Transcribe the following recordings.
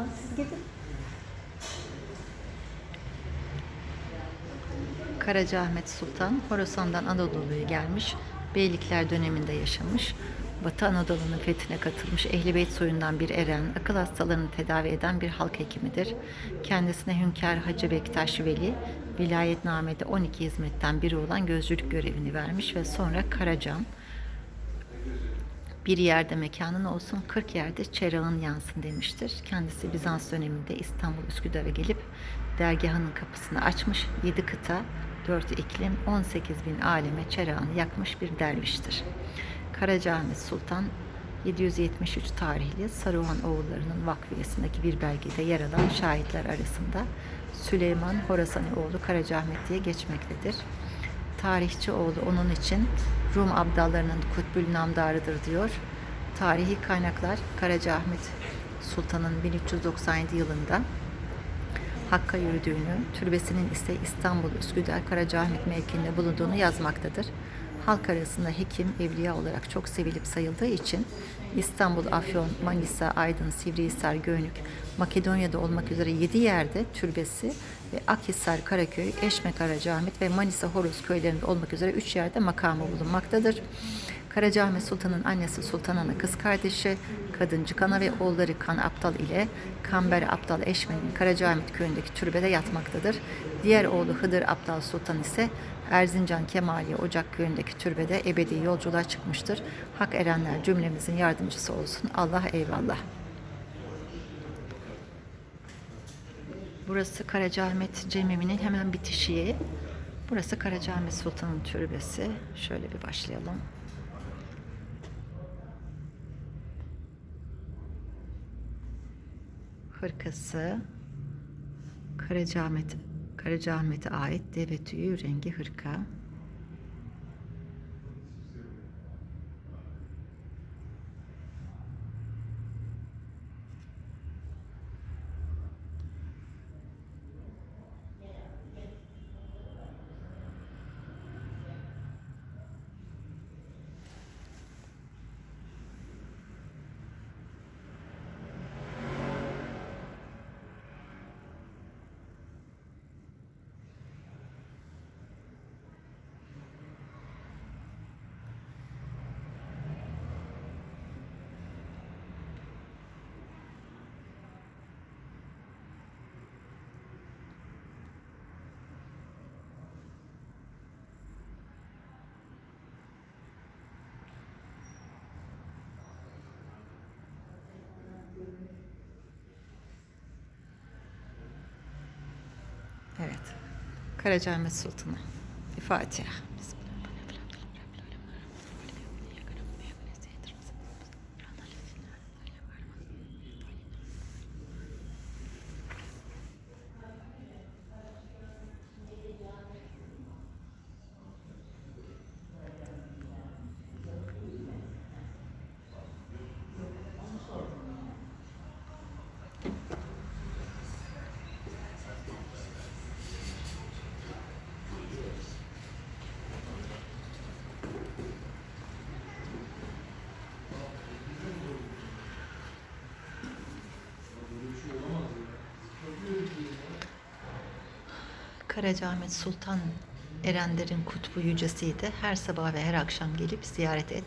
Tamam siz gidin. Karacaahmet Sultan Horasan'dan Anadolu'ya gelmiş. Beylikler döneminde yaşamış. Batı Anadolu'nun fethine katılmış Ehli Beyt soyundan bir eren, akıl hastalarını tedavi eden bir halk hekimidir. Kendisine Hünkâr Hacı Bektaş Veli, vilayetnamede 12 hizmetten biri olan gözcülük görevini vermiş ve sonra Karacan, bir yerde mekanın olsun, 40 yerde çerağın yansın demiştir. Kendisi Bizans döneminde İstanbul Üsküdar'a gelip dergahının kapısını açmış, 7 kıta, 4 iklim, 18 bin aleme çerağını yakmış bir derviştir. Karacaahmet Sultan 773 tarihli Saruhan oğullarının vakfiyesindeki bir belgede yer alan şahitler arasında Süleyman Horasani oğlu Karacaahmet diye geçmektedir. Tarihçi oğlu onun için Rum abdallarının kutbül namdarıdır diyor. Tarihi kaynaklar Karacaahmet Sultan'ın 1397 yılında Hakk'a yürüdüğünü, türbesinin ise İstanbul Üsküdar Karacaahmet mevkiinde bulunduğunu yazmaktadır. Halk arasında hekim, evliya olarak çok sevilip sayıldığı için İstanbul, Afyon, Manisa, Aydın, Sivrihisar, Göynük, Makedonya'da olmak üzere 7 yerde türbesi ve Akhisar, Karaköy, Eşme Karacaahmet ve Manisa Horoz köylerinde olmak üzere 3 yerde makamı bulunmaktadır. Karacaahmet Sultan'ın annesi Sultan Ana kız kardeşi Kadıncı Kana ve oğulları Kan Aptal ile Kamber Aptal Eşmen'in Karacaahmet köyündeki türbede yatmaktadır. Diğer oğlu Hıdır Aptal Sultan ise Erzincan Kemaliye Ocak köyündeki türbede ebedi yolculuğa çıkmıştır. Hak erenler cümlemizin yardımcısı olsun. Allah eyvallah. Burası Karacaahmet Cemimi'nin hemen bitişiği. Burası Karacaahmet Sultan'ın türbesi. Şöyle bir başlayalım. Hırkası Karacaahmet Karacaahmet'e ait deve tüyü rengi hırka. Evet. Karacaahmet Sultanı. Bir Fatiha. Karacaahmet Sultan Erenlerin kutbu yücesiydi. Her sabah ve her akşam gelip ziyaret et.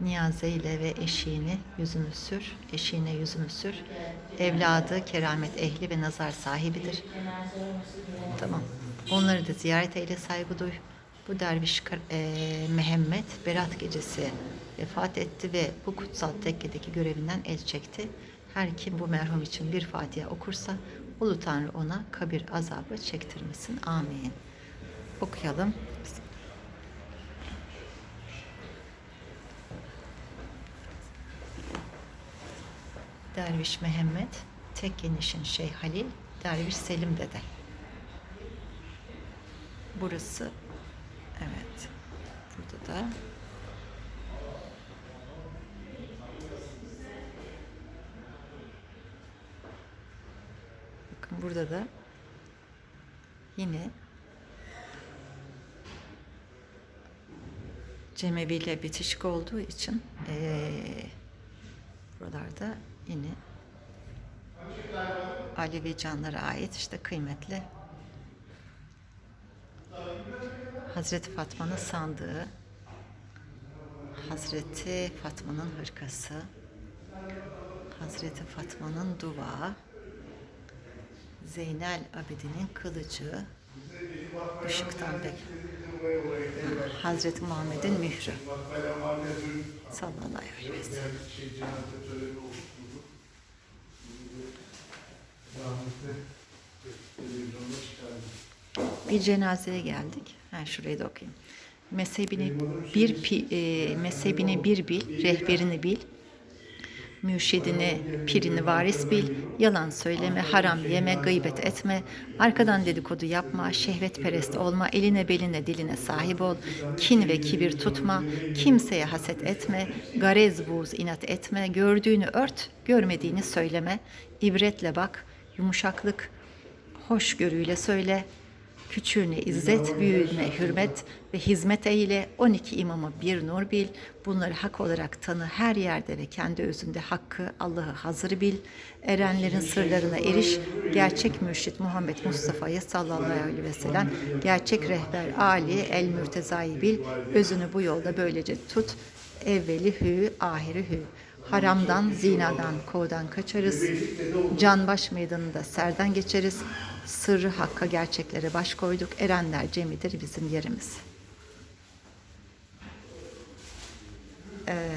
Niyaze ile ve eşiğini yüzünü sür, eşiğine yüzünü sür. Evladı keramet ehli ve nazar sahibidir. Tamam. Onları da ziyaret eyle, saygı duy. Bu derviş eee, Mehmet Berat gecesi vefat etti ve bu kutsal tekkedeki görevinden el çekti. Her kim bu merhum için bir Fatiha okursa Ulu Tanrı ona kabir azabı çektirmesin. Amin. Okuyalım. Derviş Mehmet, Tekkeniş'in Şeyh Halil, Derviş Selim Dede. Burası, evet. Burada da burada da yine Cemevi ile bitişik olduğu için eee, buralarda yine Alevi canlara ait işte kıymetli Hazreti Fatma'nın sandığı, Hazreti Fatma'nın hırkası, Hazreti Fatma'nın duvağı, Zeynel Abidin'in kılıcı, ışıktan bek. Hazreti Muhammed'in mührü. Sallallahu aleyhi ve sellem. Bir cenazeye geldik. Ha, şurayı da okuyayım. Mezhebini bir pi- e, mezhebini bir bil, rehberini bil. Mürşidini, pirini varis bil, yalan söyleme, haram yeme, gıybet etme, arkadan dedikodu yapma, şehvetperest olma, eline beline diline sahip ol, kin ve kibir tutma, kimseye haset etme, garez buğz inat etme, gördüğünü ört, görmediğini söyleme, ibretle bak, yumuşaklık, hoşgörüyle söyle, Küçüğüne izzet, büyüğüne hürmet ve hizmet eyle. 12 imamı bir nur bil. Bunları hak olarak tanı her yerde ve kendi özünde hakkı Allah'ı hazır bil. Erenlerin sırlarına eriş. Gerçek mürşit Muhammed Mustafa'yı sallallahu aleyhi ve sellem. Gerçek rehber Ali el mürtezayı bil. Özünü bu yolda böylece tut. Evveli hü, ahiri hü. Haramdan, zinadan, kovdan kaçarız. Canbaş meydanında serden geçeriz. Sırrı hakka gerçeklere baş koyduk. Erenler cemidir bizim yerimiz. Ee,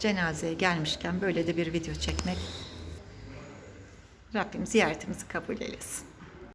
cenazeye gelmişken böyle de bir video çekmek Rabbim ziyaretimizi kabul eylesin.